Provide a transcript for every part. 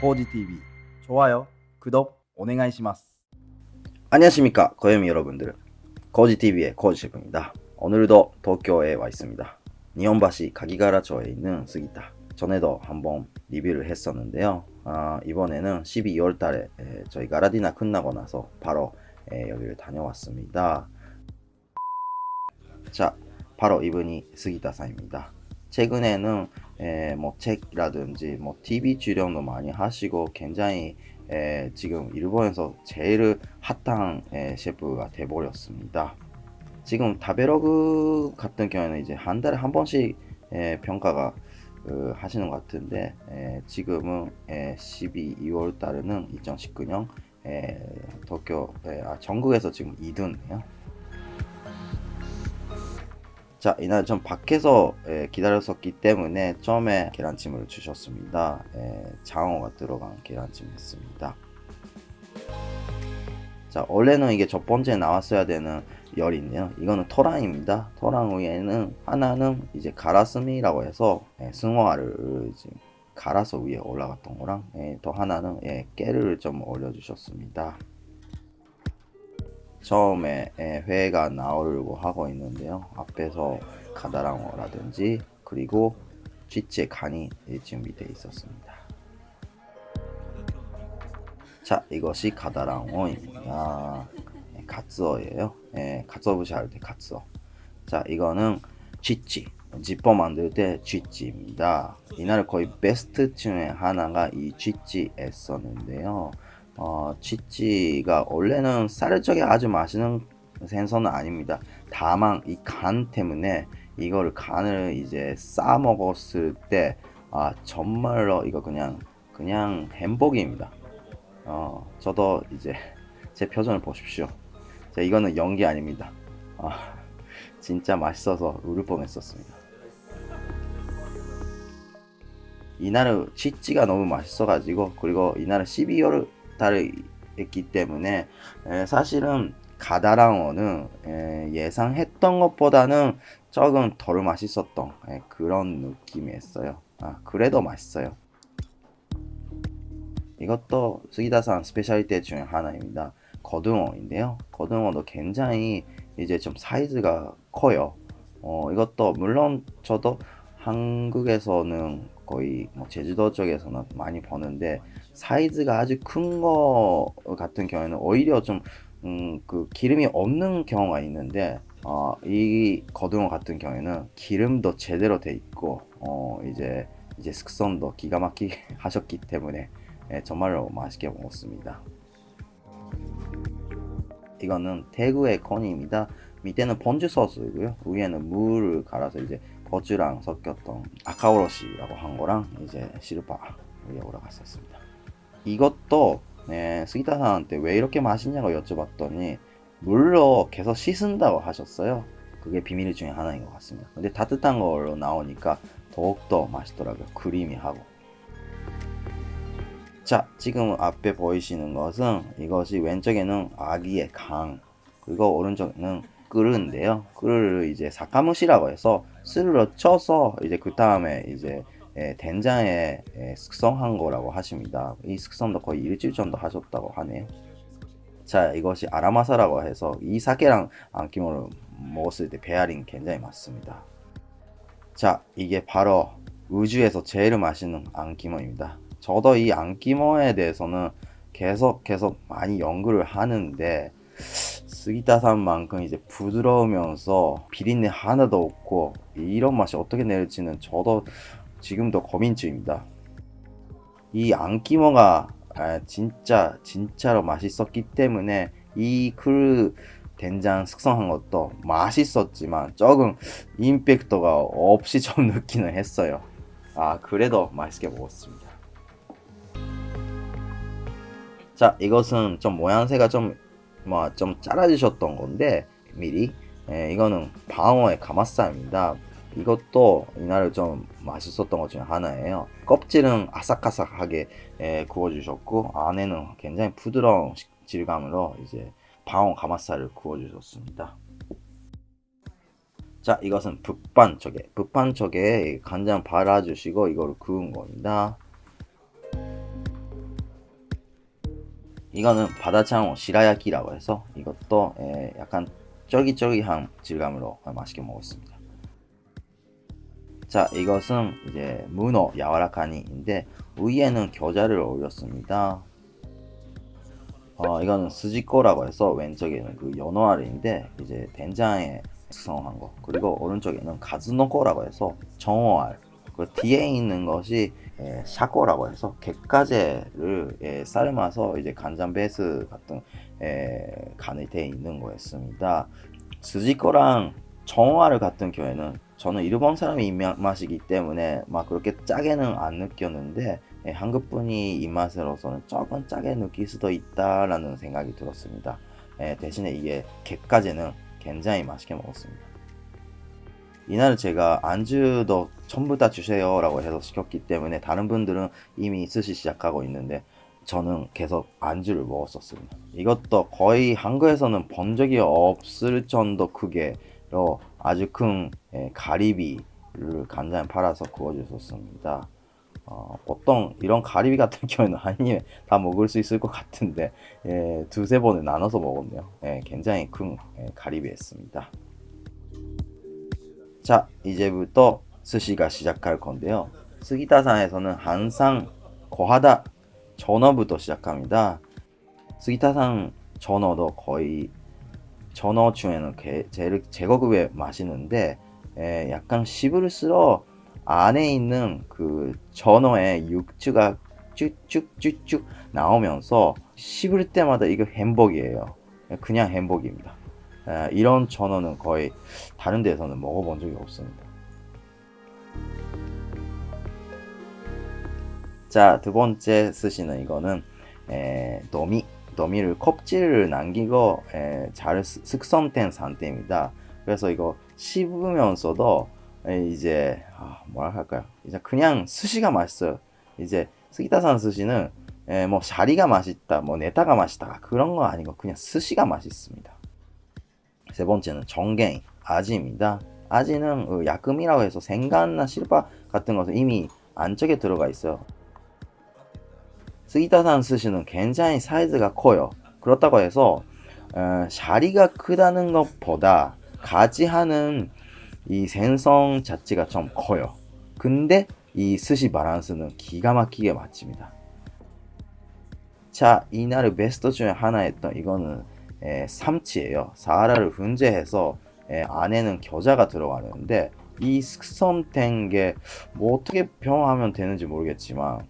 코지TV 좋아요, 구독, 오네가이시마스. 안녕하십니까 고요미 여러분들. 거지TV의 거지셰프입니다. 오늘도 도쿄에 와 있습니다. 니온바시 가기가라초에 있는 스기타. 전에도 한번 리뷰를 했었는데요. 아, 이번에는 12월 달에 에, 저희 가 라디나 끝나고 나서 바로 에, 여기를 다녀왔습니다. 자 바로 이분이 스기타사입니다. 최근에는 에, 뭐 책이라든지 뭐 TV 출연도 많이 하시고 굉장히 에, 지금 일본에서 제일 핫한 에, 셰프가 돼버렸습니다. 지금 다베로그 같은 경우에는 이제 한 달에 한 번씩 에, 평가가 그, 하시는 것 같은데 에, 지금은 에, 12, 2월 달에는 2019년 에, 도쿄 에, 아, 전국에서 지금 2등이에요. 자, 이날 좀 밖에서 에, 기다렸었기 때문에 처음에 계란찜을 주셨습니다. 에, 장어가 들어간 계란찜이었습니다. 자, 원래는 이게 첫 번째 나왔어야 되는 열인데요. 이거는 토랑입니다. 토랑 위에는 하나는 이제 가라스미라고 해서 에, 승화를 이제 갈아서 위에 올라갔던 거랑 에, 또 하나는 예, 깨를 좀 올려주셨습니다. 처음에 예, 회가 나오려고 하고 있는데요. 앞에서 가다랑어라든지 그리고 쥐째 간이 예, 준비되어 있었습니다. 자, 이것이 가다랑어입니다. 예, 가츠어예요. 예, 가츠오부시 할때 가츠어. 자, 이거는 쥐찌. 지퍼 만들 때 쥐찌입니다. 이날 거의 베스트 중에 하나가 이 쥐찌였었는데요. 어, 치찌가 원래는 쌀을 적에 아주 맛있는 생선은 아닙니다. 다만 이 간 때문에 이거를 간을 이제 싸 먹었을 때 아, 정말로 이거 그냥 그냥 행복입니다. 어, 저도 이제 제 표정을 보십시오. 자, 이거는 연기 아닙니다. 아, 진짜 맛있어서 울을 뻔했었습니다. 이날은 치찌가 너무 맛있어가지고 그리고 이날은 12월 했기 때문에 에, 사실은 가다랑어는 에, 예상했던 것보다는 조금 덜 맛있었던 에, 그런 느낌이었어요. 아, 그래도 맛있어요. 이것도 스기다산 스페셜리티 중에 하나입니다. 거등어인데요. 거등어도 굉장히 이제 좀 사이즈가 커요. 어, 이것도 물론 저도 한국에서는 거의 뭐 제주도 쪽에서는 많이 버는데 사이즈가 아주 큰 거 같은 경우에는 오히려 좀 음, 그 기름이 없는 경우가 있는데 어, 이 거등어 같은 경우에는 기름도 제대로 돼 있고 어, 이제 이제 숙성도 기가 막히게 하셨기 때문에 예, 정말로 맛있게 먹었습니다. 이거는 태구의 커니입니다. 밑에는 본즈 소스이고요. 위에는 물을 갈아서 이제 고추랑 섞였던 아카오로시라고 한 거랑 이제 시르파 위에 올라갔었습니다. 이것도 네, 스기타사한테 왜 이렇게 맛있냐고 여쭤봤더니 물로 계속 씻은다고 하셨어요. 그게 비밀 중에 하나인 것 같습니다. 근데 따뜻한 걸로 나오니까 더욱더 맛있더라고요. 크리미 하고. 자, 지금 앞에 보이시는 것은 이것이 왼쪽에는 아기의 강, 그리고 오른쪽에는 끓는데요. 끓을 이제 사카무시라고 해서 스르르 쳐서 이제 그 다음에 이제 예, 된장에 예, 숙성한 거라고 하십니다. 이 숙성도 거의 일주일 정도 하셨다고 하네요. 자, 이것이 아라마사라고 해서 이 사케랑 안키모를 먹었을 때 배알이 굉장히 많습니다. 자, 이게 바로 우주에서 제일 맛있는 안키모입니다. 저도 이 안키모에 대해서는 계속 계속 많이 연구를 하는데 스기타산만큼 이제 부드러우면서 비린내 하나도 없고 이런 맛이 어떻게 낼지는 저도 지금도 고민 중입니다. 이 안키모가 아, 진짜 진짜로 맛있었기 때문에 이그 된장 숙성한 것도 맛있었지만 조금 임팩트가 없이 좀 느끼는 했어요. 아 그래도 맛있게 먹었습니다. 자 이것은 좀 모양새가 좀 뭐 좀 잘라주셨던 건데 미리 예, 이거는 방어의 가마살입니다. 이것도 이날을 좀 맛있었던 것 중에 하나예요. 껍질은 아삭아삭하게 예, 구워주셨고 안에는 굉장히 부드러운 식- 질감으로 이제 방어 가마살을 구워주셨습니다. 자 이것은 북반 쪽에 북반 쪽에 간장 발라주시고 이거를 구운 겁니다. 이거는 바다창어 시라야키라고 해서 이것도 에, 약간 쫄깃쫄깃한 질감으로 맛있게 먹었습니다. 자, 이것은 이제 문어 야와라카니인데 위에는 겨자를 올렸습니다. 어, 이거는 스지코라고 해서 왼쪽에는 그 연어알인데 이제 된장에 숙성한 거 그리고 오른쪽에는 가즈노코라고 해서 정어알 그 뒤에 있는 것이 예, 샤코라고 해서 갯가재를 예, 삶아서 이제 간장 베이스 같은 예, 간이 되어 있는 거였습니다. 스지코랑 정어알 같은 경우에는 저는 일본 사람의 입맛이기 때문에 막 그렇게 짜게는 안 느꼈는데 예, 한국 분이 입맛으로서는 조금 짜게 느낄 수도 있다라는 생각이 들었습니다. 예, 대신에 이게 갯가재는 굉장히 맛있게 먹었습니다. 이날 제가 안주도 전부 다 주세요라고 해서 시켰기 때문에 다른 분들은 이미 스시 시작하고 있는데 저는 계속 안주를 먹었었습니다. 이것도 거의 한국에서는 본 적이 없을 정도 크게로 아주 큰 예, 가리비를 간장에 팔아서 구워주셨습니다. 어, 보통 이런 가리비 같은 경우에는 한 입에 다 먹을 수 있을 것 같은데 예, 두세 번을 나눠서 먹었네요. 예, 굉장히 큰 예, 가리비였습니다. 자 이제부터 스시가 시작할 건데요. 스기타산에서는 항상 거하다 전어부터 시작합니다. 스기타산 전어도 거의 전어 중에는 게- 제일 제거급에 마시는데 에, 약간 씹을수록 안에 있는 그 전어의 육즙가 쭉쭉쭉쭉 나오면서 씹을 때마다 이거 행복이에요. 그냥 행복입니다. 에, 이런 전어는 거의 다른 데서는 먹어본 적이 없습니다. 자, 두 번째 쓰시는 이거는 에, 도미, 도미를 껍질을 남기고 에, 잘 스- 숙성된 상태입니다. 그래서 이거 씹으면서도 에, 이제 아, 뭐라 할까요? 이제 그냥 스시가 맛있어요. 이제 스기타산 스시는 에, 뭐 샤리가 맛있다, 뭐 네타가 맛있다 그런 거 아니고 그냥 스시가 맛있습니다. 세 번째는 정갱이 아지입니다. 아지는 어, 야금이라고 해서 생간나 실바 같은 것은 이미 안쪽에 들어가 있어요. 스기타산 스시는 굉장히 사이즈가 커요. 그렇다고 해서 어, 샤리가 크다는 것보다 가지하는 이 생성 자체가 좀 커요. 근데 이 스시 바란스는 기가 막히게 맞춥니다. 자, 이날의 베스트 중에 하나였던 이거는 에, 삼치예요. 사하라를 훈제해서 에, 안에는 겨자가 들어가는데 이 숙성된 게뭐 어떻게 평하면 되는지 모르겠지만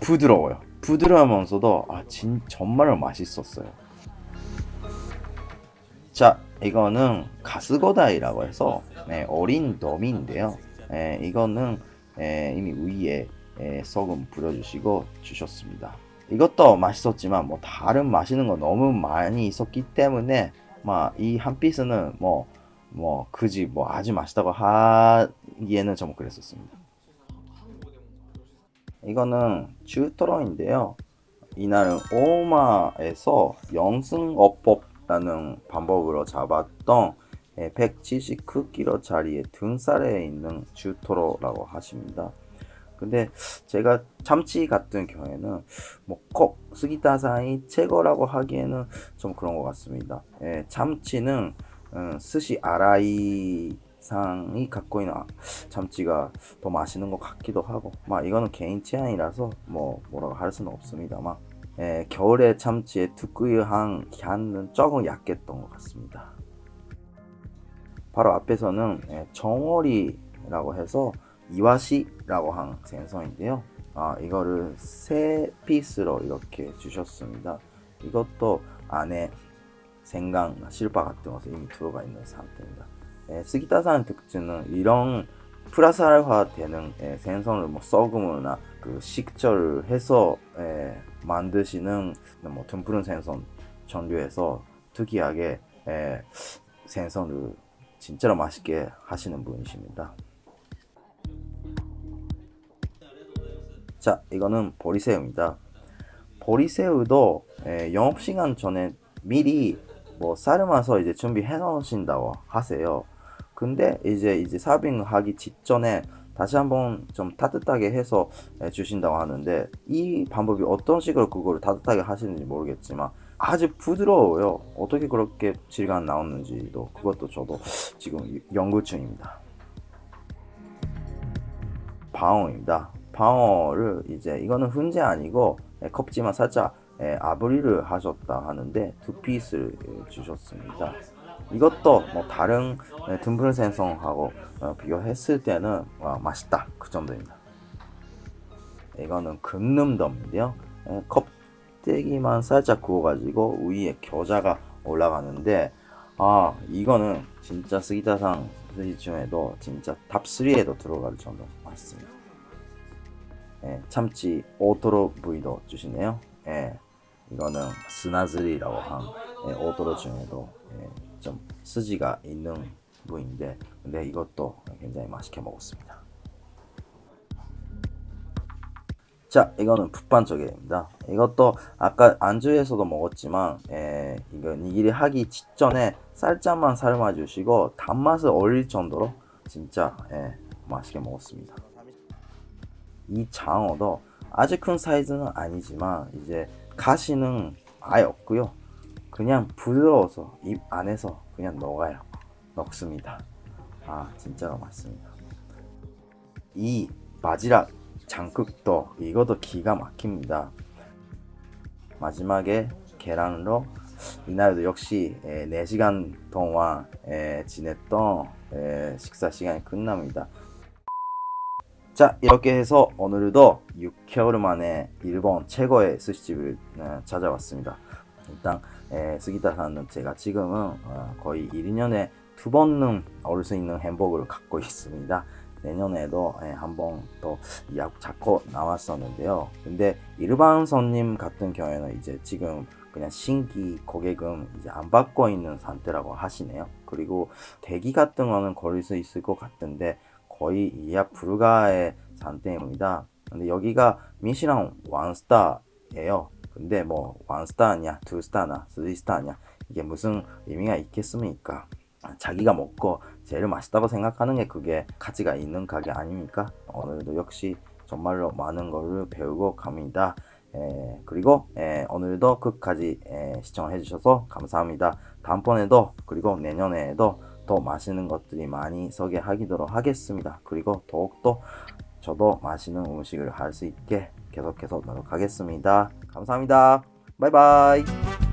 부드러워요. 부드러우면서도 아, 진 정말로 맛있었어요. 자, 이거는 가스고다이라고 해서 네, 어린 너미인데요. 예, 이거는 예, 이미 위에 예, 소금 뿌려주시고 주셨습니다. 이것도 맛있었지만 뭐 다른 맛있는 거 너무 많이 있었기 때문에 막이한 피스는 뭐 뭐 그지 뭐 아주 맛있다고 하기에는 좀 그랬었습니다. 이거는 주토로인데요. 이날은 오마에서 영승어법라는 방법으로 잡았던 179kg짜리의 등살에 있는 주토로라고 하십니다. 근데 제가 참치 같은 경우에는 뭐꼭 스기타사이 최고라고 하기에는 좀 그런 것 같습니다. 예, 참치는 음, 스시 아라이 상이 갖고 있는 아- 참치가 더 맛있는 것 같기도 하고 막 이거는 개인 취향이라서 뭐 뭐라고 할 수는 없습니다만 예, 겨울에 참치의 특유한 향은 조금 약했던 것 같습니다. 바로 앞에서는 예, 정어리라고 해서 이와시라고 한 생선인데요. 아 이거를 세 피스로 이렇게 주셨습니다. 이것도 안에 생강, 실바 같은 것이 이미 들어가 있는 상태입니다. 예, 스기타산 특징은 이런 플러스 알파 되는 예, 생선을 뭐 썩음이나 그 식절을 해서 예, 만드시는 뭐 듬푸른 생선 전류에서 특이하게 예, 생선을 진짜로 맛있게 하시는 분이십니다. 자, 이거는 보리새우입니다. 보리새우도 예, 영업시간 전에 미리 뭐 삶아서 이제 준비해 놓으신다고 하세요. 근데 이제 이제 서빙하기 직전에 다시 한번 좀 따뜻하게 해서 예, 주신다고 하는데 이 방법이 어떤 식으로 그거를 따뜻하게 하시는지 모르겠지만 아주 부드러워요. 어떻게 그렇게 질감 나오는지도 그것도 저도 지금 연구 중입니다. 방어입니다. 방어를 이제 이거는 훈제 아니고 예, 컵지만 살짝 예, 아브리를 하셨다 하는데 두 피스를 예, 주셨습니다. 이것도 뭐 다른 예, 듬블 생선하고 어, 비교했을 때는 와, 맛있다 그 정도입니다. 이거는 금름덤인데요. 예, 껍데기만 살짝 구워가지고 위에 겨자가 올라가는데 아 이거는 진짜 스기타상 스시 중에도 진짜 탑 3에도 들어갈 정도 맛있습니다. 예, 참치 오토로 부위도 주시네요. 예, 이거는 스나즈리라고 한 예, 오토로 중에도 예, 좀 스지가 있는 부위인데 근데 이것도 굉장히 맛있게 먹었습니다. 자, 이거는 풋반 조개입니다. 이것도 아까 안주에서도 먹었지만, 예, 이거 니기리 하기 직전에 살짝만 삶아주시고 단맛을 올릴 정도로 진짜 예, 맛있게 먹었습니다. 이 장어도 아주 큰 사이즈는 아니지만 이제 가시는 아예 없고요. 그냥 부드러워서 입 안에서 그냥 녹아요. 녹습니다. 아, 진짜로 맛있습니다. 이 바지락 장국도 이것도 기가 막힙니다. 마지막에 계란으로 이날도 역시 에, 4시간 동안 에, 지냈던 에, 식사 시간이 끝납니다. 자 이렇게 해서 오늘도 6개월 만에 일본 최고의 스시집을 어, 찾아왔습니다. 일단 에, 스기타사는 제가 지금은 어, 거의 1년에 두 번은 얻을 수 있는 행복을 갖고 있습니다. 내년에도 예, 한번 더약 잡고 나왔었는데요. 근데 일반 손님 같은 경우에는 이제 지금 그냥 신기 고객은 이제 안 받고 있는 상태라고 하시네요. 그리고 대기 같은 거는 걸릴 수 있을 것 같은데 거의 예약 불가의 상태입니다. 근데 여기가 미시랑 원스타예요. 근데 뭐 원스타냐, 투스타나, 쓰리스타냐 이게 무슨 의미가 있겠습니까? 자기가 먹고 제일 맛있다고 생각하는 게 그게 가치가 있는 가게 아닙니까? 오늘도 역시 정말로 많은 거를 배우고 갑니다. 에, 그리고 에, 오늘도 끝까지 에, 시청해 주셔서 감사합니다. 다음번에도 그리고 내년에도 더 맛있는 것들이 많이 소개하기도록 하겠습니다. 그리고 더욱더 저도 맛있는 음식을 할 수 있게 계속해서 노력하겠습니다. 감사합니다. 바이바이.